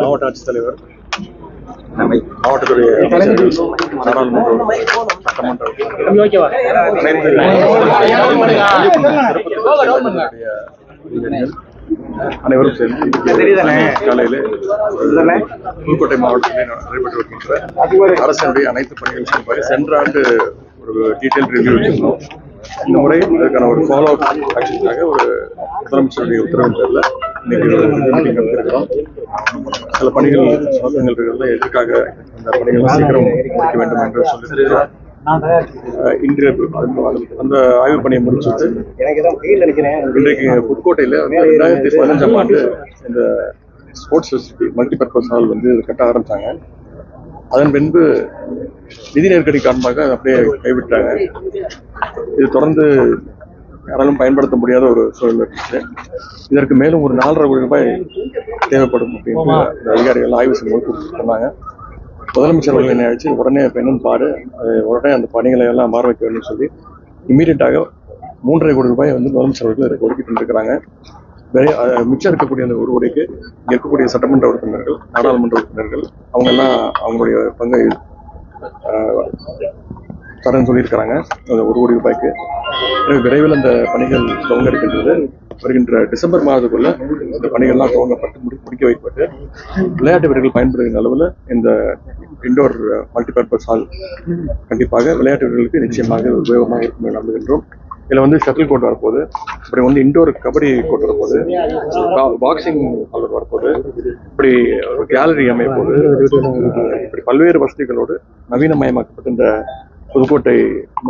மாவட்ட ஆட்சித்தலைவர். மாவட்டத்துடைய நாடாளுமன்ற சட்டமன்ற அனைவரும் சேர்ந்து காலையில புதுக்கோட்டை மாவட்டத்தில் நடைபெற்று வருகின்ற அரசினுடைய அனைத்து பணிகள் சார்பாக சென்ற ஆண்டு ஒரு டீட்டெயில் ரிவ்யூ வச்சிருந்தோம். இந்த முறை அதுக்கான ஒரு ஃபாலோ அப் ஆக்ஷனுக்காக ஒரு முதலமைச்சருடைய உத்தரவின் பேரில் சில பணிகள் சுணக்கங்கள் எதற்காக அந்த பணிகளை சீக்கிரம் முடிக்க வேண்டும் என்று சொல்லியிருக்கிறோம் அந்த- ஆய்வு பணியை முடிச்சுட்டு இன்றைக்கு புதுக்கோட்டையில வந்து ரெண்டாயிரத்தி பதினஞ்சாம் ஆண்டு இந்த ஸ்போர்ட்ஸ் ஃபெசிலிட்டி மல்டிபர்பஸ் ஹால் வந்து கட்ட ஆரம்பிச்சாங்க. அதன் பின்பு நிதி நெருக்கடி காரணமாக அப்படியே கைவிட்டாங்க. இது தொடர்ந்து யாராலும் பயன்படுத்த முடியாத ஒரு சூழல் இருந்துச்சு. இதற்கு மேலும் ஒரு நாலரை கோடி ரூபாய் தேவைப்படும் அப்படின்னு அதிகாரிகள் ஆய்வு செய்யும்போது சொன்னாங்க. முதலமைச்சர் அவர்கள் என்னை அழைச்சு உடனே பெண்ணும் பாரு அது உடனே அந்த பணிகளை எல்லாம் மாற வைக்க வேண்டும் சொல்லி இம்மீடியட்டாக மூன்றரை கோடி ரூபாய் வந்து முதலமைச்சர் அவர்கள் ஒதுக்கிட்டு இருக்கிறாங்க மிச்சம் இருக்கக்கூடிய அந்த ஒரு இங்க இருக்கக்கூடிய சட்டமன்ற உறுப்பினர்கள் நாடாளுமன்ற உறுப்பினர்கள் அவங்க எல்லாம் அவங்களுடைய பங்கை தரேன்னு சொல்லியிருக்கிறாங்க. அந்த ஒரு கோடி ரூபாய்க்கு. விரைவில் அந்த பணிகள் துவங்க இருக்கின்றது. வருகின்ற டிசம்பர் மாதத்துக்குள்ள இந்த பணிகள்லாம் துவங்கப்பட்டு முடி முடிக்க வைக்கப்பட்டு விளையாட்டு வீரர்கள் பயன்படுகிற அளவில் இந்த இண்டோர் மல்டிபர்பஸ் ஹால் கண்டிப்பாக விளையாட்டு வீரர்களுக்கு நிச்சயமாக உபயோகமாக இருக்கும் என்று நம்புகின்றோம். இதில் வந்து ஷட்டில் கோர்ட் வரப்போகுது. இப்படி வந்து இண்டோர் கபடி கோர்ட் வரப்போகுது. பாக்ஸிங் ஹால் வரப்போகுது. இப்படி ஒரு கேலரி அமைப்போது இப்படி பல்வேறு வசதிகளோடு நவீனமயமாக்கப்பட்ட இந்த புதுக்கோட்டை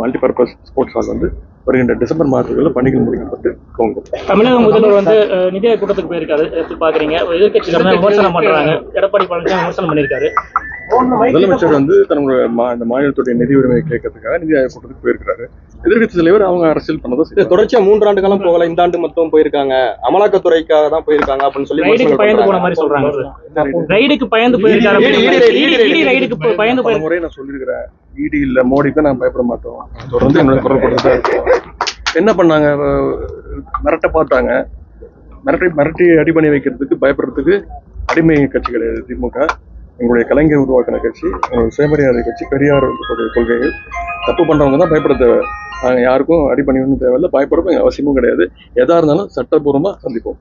மல்டிபர்பஸ் ஸ்போர்ட்ஸ் ஹால் வந்து வருகின்ற டிசம்பர் மாதத்துக்குள்ள பணிகள் முடிக்கப்பட்டு துவங்கும். தமிழக முதல்வர் வந்து அஹ், நிதி ஆயோக் கூட்டத்துக்கு போயிருக்காரு எப்படி பாக்குறீங்க எதிர்கட்சிகள் விமர்சனம் பண்றாங்க. எடப்பாடி பழனிசாமி விமர்சனம் பண்ணியிருக்காரு. முதலமைச்சர் வந்து தன்னுடைய மா- இந்த மாநிலத்துடைய நிதி உரிமையை கேட்கறதுக்காக நிதி ஆயோக் கூட்டத்துக்கு போயிருக்கிறாரு. எதிர்கட்சி தலைவர் அவங்க அரசியல் பண்ணதை இது செய்யறாங்க. தொடர்ச்சியா மூன்று ஆண்டு காலம் போகல. இந்த ஆண்டு மட்டும் போயிருக்காங்க. அமலாக்கத்துறைக்காக தான் போயிருக்காங்க அப்படின்னு சொல்லி பயந்து போன. மாதிரி சொல்றாங்க. ரைடுக்கு பயந்து போயிருக்காரு ED, ED, ED, ED, ED, ED ரைடுக்கு போ- பயந்து போயிருக்காரு முறை நான் சொல்லியிருக்கிறேன். இடி இல்ல மோடிக்கு நான் பயப்பட மாட்டோம். தொடர்ந்து என்னோட குரல் கொடுத்துட்டு தான் இருக்கோம். என்ன பண்ணாங்க? மிரட்ட பார்த்தாங்க. மிரட்டி மிரட்டி அடி பண்ணி வைக்கிறதுக்கு பயப்படுறதுக்கு அடிமை கட்சி கிடையாது திமுக எங்களுடைய கலைஞர் உருவாக்கின கட்சி எங்களுடைய சுயமரியாதை கட்சி பெரியார் கொள்கைகள் தப்பு பண்றவங்க தான் பயப்பட தேவை நாங்கள் யாருக்கும் அடி பண்ணிடணும் தேவையில்லை. பயப்படவும் அவசியமும் கிடையாது. எதா இருந்தாலும் சட்டப்பூர்வமாக சந்திப்போம்.